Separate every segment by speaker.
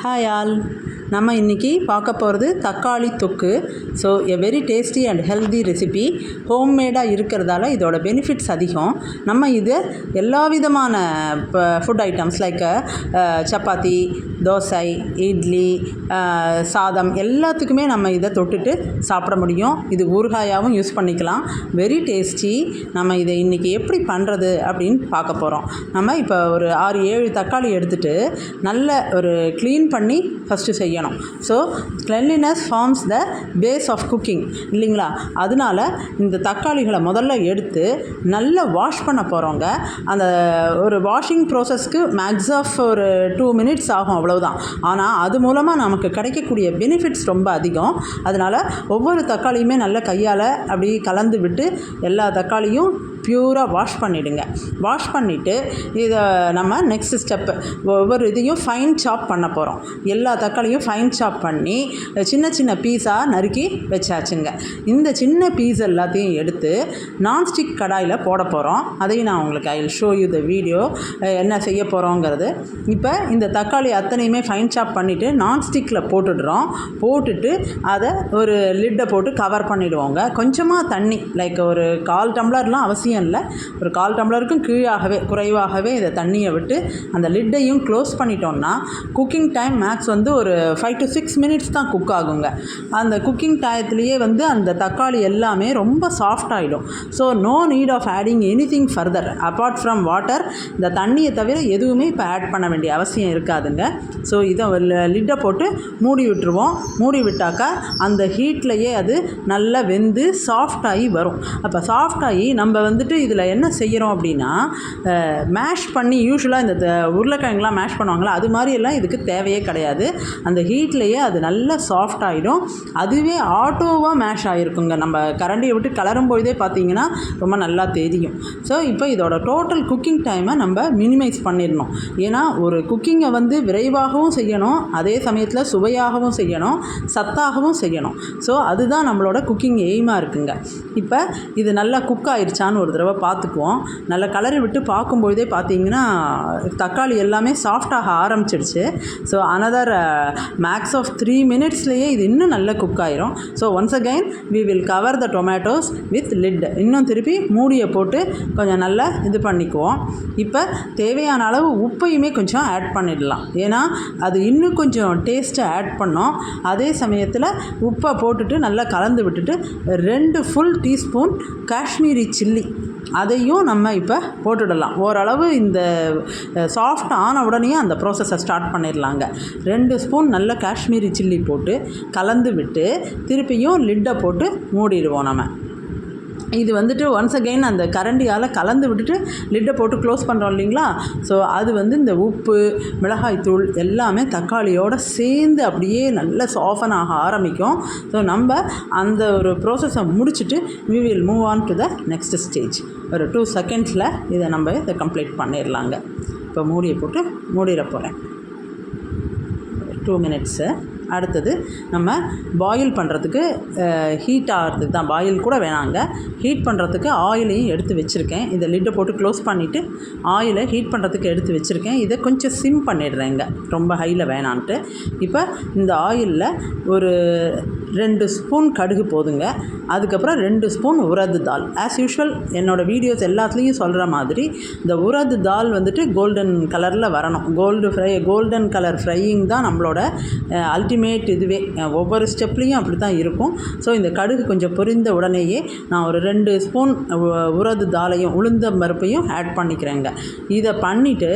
Speaker 1: Hi all நம்ம இன்றைக்கி பார்க்க போகிறது தக்காளி தொக்கு. So a very tasty and healthy recipe ஹோம்மேடாக இருக்கிறதால இதோட பெனிஃபிட்ஸ் அதிகம். நம்ம இது எல்லா விதமான food items like chapati dosa idli சாதம் எல்லாத்துக்குமே நம்ம இதை தொட்டுட்டு சாப்பிட முடியும். இது ஊறுகாயாகவும் யூஸ் பண்ணிக்கலாம். வெரி டேஸ்டி நம்ம இதை இன்றைக்கி எப்படி பண்ணுறது அப்படின்னு பார்க்க போகிறோம் நம்ம இப்போ ஒரு ஆறு ஏழு தக்காளி எடுத்துட்டு நல்ல ஒரு க்ளீன் பண்ணி ஃபஸ்ட்டு செய்யணும். So cleanliness forms the base of cooking இல்லைங்களா? அதனால இந்த தக்காளிகளை முதல்ல எடுத்து நல்லா வாஷ் பண்ண போகிறவங்க அந்த ஒரு வாஷிங் ப்ராசஸ்க்கு மேக்ஸ் ஆஃப் ஒரு டூ மினிட்ஸ் ஆகும் அவ்வளவுதான். ஆனால் அது மூலமாக நமக்கு கிடைக்கக்கூடிய பெனிஃபிட்ஸ் ரொம்ப அதிகம். அதனால் ஒவ்வொரு தக்காளியுமே நல்ல கையால் அப்படி கலந்து விட்டு எல்லா தக்காளியும் ப்யூராக வாஷ் பண்ணிவிடுங்க வாஷ் பண்ணிவிட்டு இதை நம்ம நெக்ஸ்ட் ஸ்டெப்பு ஒவ்வொரு இதையும் ஃபைன் சாப் பண்ண போகிறோம் எல்லா தக்காளியும் ஃபைன் சாப் பண்ணி சின்ன சின்ன பீஸாக நறுக்கி வச்சாச்சுங்க. இந்த சின்ன பீஸ் எல்லாத்தையும் எடுத்து நான்ஸ்டிக் கடாயில் போட போகிறோம் அதையும் நான் உங்களுக்கு I show you the video என்ன செய்ய போகிறோங்கிறது இப்போ இந்த தக்காளி அத்தனையுமே ஃபைன் சாப் பண்ணிவிட்டு நான்ஸ்டிக்கில் போட்டுடுறோம். போட்டுட்டு அதை ஒரு லிட்டை போட்டு கவர் பண்ணிவிடுவோங்க கொஞ்சமாக தண்ணி லைக் ஒரு கால் டம்ளர்லாம் அவசியம் இல்லை ஒரு கால் டம்ளருக்கும் கீழாகவே குறைவாகவே இதை தண்ணியை விட்டு அந்த லிட்டையும் க்ளோஸ் பண்ணிட்டோம்னா குக்கிங் டைம் மேக்ஸ் வந்து ஒரு ஃபைவ் டு சிக்ஸ் மினிட்ஸ் தான் குக் ஆகுங்க. அந்த குக்கிங் டயத்துலேயே வந்து அந்த தக்காளி எல்லாமே ரொம்ப சாஃப்ட் ஆகிடும் so no need of adding anything further apart from water இந்த தண்ணியை தவிர எதுவுமே இப்போ ஆட் பண்ண வேண்டிய அவசியம் இருக்காதுங்க. ஸோ இதை லிட்டை போட்டு மூடி விட்டுருவோம். மூடி விட்டாக்கா அந்த ஹீட்லேயே அது நல்லா வெந்து சாஃப்டாகி வரும். அப்போ சாஃப்டாகி நம்ம வந்து வந்துட்டு இதில் என்ன செய்கிறோம் அப்படின்னா மேஷ் பண்ணி யூஸ்வலாக இந்த உருளைக்கிழங்குலாம் மேஷ் பண்ணுவாங்களா அது மாதிரி எல்லாம் இதுக்கு தேவையே கிடையாது. அந்த ஹீட்லேயே அது நல்லா சாஃப்ட் ஆகிடும் அதுவே ஆட்டோவாக மேஷ் ஆகிருக்குங்க நம்ம கரண்டியை விட்டு கலரும் பொழுதே பார்த்தீங்கன்னா ரொம்ப நல்லா தெரியும். ஸோ இப்போ இதோட டோட்டல் குக்கிங் டைமை நம்ம மினிமைஸ் பண்ணிடணும். ஏன்னா ஒரு குக்கிங்கை வந்து விரைவாகவும் செய்யணும் அதே சமயத்தில் சுவையாகவும் செய்யணும் சத்தாகவும் செய்யணும். ஸோ அதுதான் நம்மளோட குக்கிங் எய்மாக இருக்குங்க. இப்போ இது நல்லா குக் ஆயிடுச்சான்னு ஒரு தடவை பார்த்துக்குவோம். நல்லா கலரை விட்டு பார்க்கும்பொழுதே பார்த்தீங்கன்னா தக்காளி எல்லாமே சாஃப்டாக ஆரம்பிச்சிடுச்சு. So another max of three மினிட்ஸ்லேயே இது இன்னும் நல்லா குக் ஆயிரும். So once again we will cover the tomatoes with lid இன்னும் திருப்பி மூடியை போட்டு கொஞ்சம் நல்லா இது பண்ணிக்குவோம். இப்போ தேவையான அளவு உப்பையுமே கொஞ்சம் ஆட் பண்ணிடலாம். ஏன்னா அது இன்னும் கொஞ்சம் டேஸ்ட்டை ஆட் பண்ணோம். அதே சமயத்தில் உப்பை போட்டுட்டு நல்லா கலந்து விட்டுட்டு ரெண்டு ஃபுல் டீஸ்பூன் காஷ்மீரி சில்லி அதையும் நம்ம இப்போ போட்டுடலாம். ஓரளவு இந்த சாஃப்ட் ஆன உடனே அந்த ப்ராசஸை ஸ்டார்ட் பண்ணிடலாங்க. ரெண்டு ஸ்பூன் நல்ல காஷ்மீரி சில்லி போட்டு கலந்து விட்டு திருப்பியும் லிட்டை போட்டு மூடிடுவோம் நம்ம. இது வந்துட்டு ஒன்ஸ் அகைன் அந்த கரண்டியால் கலந்து விட்டுட்டு லிட்டை போட்டு க்ளோஸ் பண்ணுறோம் இல்லைங்களா? ஸோ அது வந்து இந்த உப்பு மிளகாய்த்தூள் எல்லாமே தக்காளியோட சேர்ந்து அப்படியே நல்ல சாஃபன் ஆக ஆரம்பிக்கும். ஸோ நம்ம அந்த ஒரு ப்ராசஸை முடிச்சுட்டு we will move on to the next stage ஒரு டூ செகண்ட்ஸில் இதை நம்ம இதை கம்ப்ளீட் பண்ணிடலாங்க இப்போ மூடியை போட்டு மூடிட போகிறேன் டூ மினிட்ஸு அடுத்தது நம்ம பாயில் பண்ணுறதுக்கு ஹீட் ஆகிறதுக்கு தான் பாயில் கூட வேணாங்க. ஹீட் பண்ணுறதுக்கு ஆயிலையும் எடுத்து வச்சுருக்கேன். இதை லிட்டை போட்டு க்ளோஸ் பண்ணிவிட்டு ஆயிலை ஹீட் பண்ணுறதுக்கு எடுத்து வச்சுருக்கேன். இதை கொஞ்சம் சிம் பண்ணிடுறேங்க. ரொம்ப ஹையில் வேணான்ட்டு. இப்போ இந்த ஆயிலில் ஒரு ரெண்டு ஸ்பூன் கடுகு போதுங்க. அதுக்கப்புறம் ரெண்டு ஸ்பூன் உரது தால் ஆஸ் யூஷுவல் என்னோடய வீடியோஸ் எல்லாத்துலேயும் சொல்கிற மாதிரி இந்த உரது தால் வந்துட்டு கோல்டன் கலரில் வரணும். Gold fry golden colour frying தான் நம்மளோட அல்டிமேட் இதுவே. ஒவ்வொரு ஸ்டெப்லேயும் அப்படி தான் இருக்கும். ஸோ இந்த கடுகு கொஞ்சம் பொரிந்த உடனேயே நான் ஒரு ரெண்டு ஸ்பூன் உரது தாலையும் உளுந்த பருப்பையும் ஆட் பண்ணிக்கிறேங்க. இதை பண்ணிவிட்டு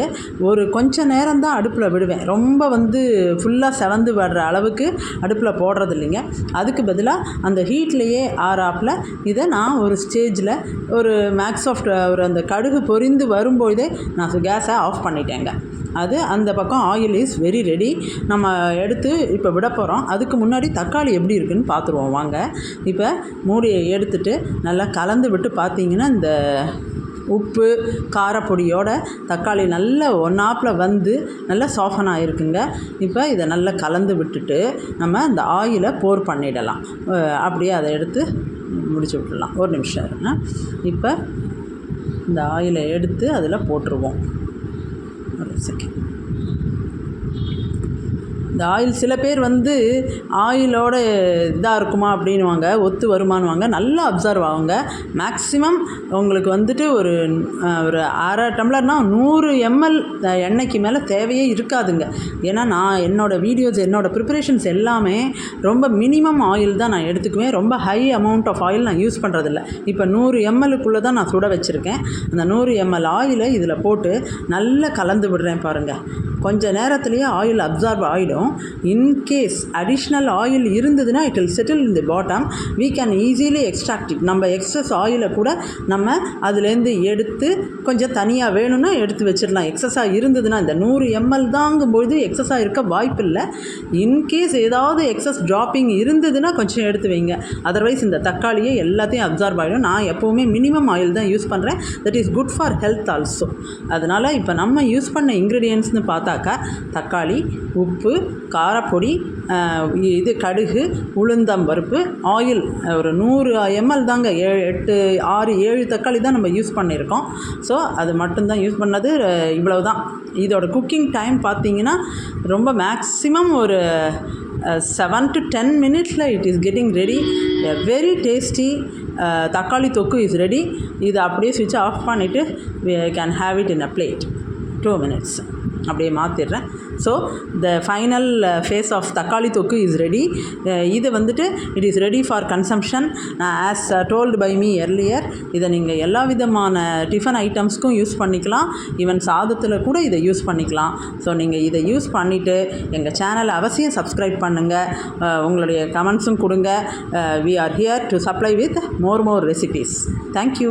Speaker 1: ஒரு கொஞ்ச நேரம் தான் அடுப்பில் விடுவேன். ரொம்ப வந்து ஃபுல்லாக செவந்து வர்ற அளவுக்கு அடுப்பில் போடுறது இல்லைங்க அதுக்கு பதிலாக அந்த ஹீட்லேயே ஆறாப்பில் இதை நான் ஒரு ஸ்டேஜில் ஒரு மேக்ஸ் ஒரு அந்த கடுகு பொரிந்து வரும்பொழுதே நான் கேஸை ஆஃப் பண்ணிட்டேங்க. அது அந்த பக்கம் ஆயில் இஸ் வெரி ரெடி நம்ம எடுத்து இப்போ விட போகிறோம் அதுக்கு முன்னாடி தக்காளி எப்படி இருக்குன்னு பார்த்துருவோம் வாங்க. இப்போ மூடியை எடுத்துட்டு நல்லா கலந்து விட்டு பார்த்தீங்கன்னா இந்த உப்பு காரப்பொடியோட தக்காளி நல்ல ஒன்னாப்பில் வந்து நல்லா சாஃபன் ஆகிருக்குங்க இப்போ இதை நல்லா கலந்து விட்டுட்டு நம்ம இந்த ஆயிலை போர் பண்ணிடலாம். அப்படியே அதை எடுத்து முடிச்சு விட்டுடலாம். ஒரு நிமிஷம் இருங்க. இப்போ இந்த ஆயிலை எடுத்து அதில் போட்டுருவோம். ஒரு செகண்ட் இந்த ஆயில் சில பேர் வந்து ஆயிலோட இதாக இருக்குமா அப்படின்வாங்க ஒத்து வருமானுவாங்க நல்லா அப்சர்வ் ஆகுங்க. மேக்ஸிமம் உங்களுக்கு வந்துட்டு ஒரு ஒரு அரை டம்ளர்னா நூறு எம்எல் எண்ணெய்க்கு மேலே தேவையே இருக்காதுங்க. ஏன்னா நான் என்னோடய வீடியோஸ் என்னோடய ப்ரிப்பரேஷன்ஸ் எல்லாமே ரொம்ப மினிமம் ஆயில் தான் நான் எடுத்துக்குவேன். ரொம்ப ஹை அமௌண்ட் ஆஃப் ஆயில் நான் யூஸ் பண்ணுறதில்ல இப்போ நூறு எம்எல்லுக்குள்ளே தான் நான் சுட வச்சுருக்கேன். அந்த நூறு எம்எல் ஆயிலை இதில் போட்டு நல்லா கலந்து விடுறேன் பாருங்கள் கொஞ்ச நேரத்துலேயே ஆயில் அப்சார்ப் ஆகிடும் இன்கேஸ் அடிஷ்னல் ஆயில் இருந்ததுன்னா it will settle in the bottom we can easily extract it நம்ம எக்ஸஸ் ஆயிலை கூட நம்ம அதுலேருந்து எடுத்து கொஞ்சம் தனியாக வேணும்னா எடுத்து வச்சிடலாம். எக்ஸஸாக இருந்ததுன்னா இந்த நூறு எம்எல் தாங்கும்பொழுது எக்ஸஸாக இருக்க வாய்ப்பில்லை. இன்கேஸ் ஏதாவது எக்ஸஸ் ட்ராப்பிங் இருந்ததுன்னா கொஞ்சம் எடுத்து வைங்க. அதர்வைஸ் இந்த தக்காளியை எல்லாத்தையும் அப்சார்ப் ஆகிடும் நான் எப்போவுமே மினிமம் ஆயில் தான் யூஸ் பண்ணுறேன் that is good for health also அதனால் இப்போ நம்ம யூஸ் பண்ண இன்க்ரீடியன்ட்ஸ்னு மிளகாக்காய் தக்காளி உப்பு காரப்பொடி இது கடுகு உளுந்தம் பருப்பு ஆயில் ஒரு நூறு எம்எல் தாங்க ஏழு எட்டு ஆறு ஏழு தக்காளி தான் நம்ம யூஸ் பண்ணியிருக்கோம். ஸோ அது மட்டும்தான் யூஸ் பண்ணது இவ்வளவு தான் இதோட குக்கிங் டைம் பார்த்தீங்கன்னா ரொம்ப மேக்ஸிமம் ஒரு செவன் டு டென் மினிட்ஸில் it is getting ready. Very tasty தக்காளி தொக்கு இஸ் ரெடி. இதை அப்படியே சுவிட்ச் ஆஃப் பண்ணிவிட்டு can have it in a plate. Two minutes. அப்படியே மாற்றிடுறேன் so the final phase of தக்காளி தொக்கு இஸ் ரெடி இது வந்துட்டு it is ready for consumption as told by me earlier இதை நீங்கள் எல்லா விதமான டிஃபன் ஐட்டம்ஸ்க்கும் யூஸ் பண்ணிக்கலாம். ஈவன் சாதத்தில் கூட இதை யூஸ் பண்ணிக்கலாம். ஸோ நீங்கள் இதை யூஸ் பண்ணிவிட்டு எங்கள் சேனலை அவசியம் சப்ஸ்கிரைப் பண்ணுங்கள் uh, உங்களுடைய கமெண்ட்ஸும் கொடுங்க. We are here to supply with more more recipes thank you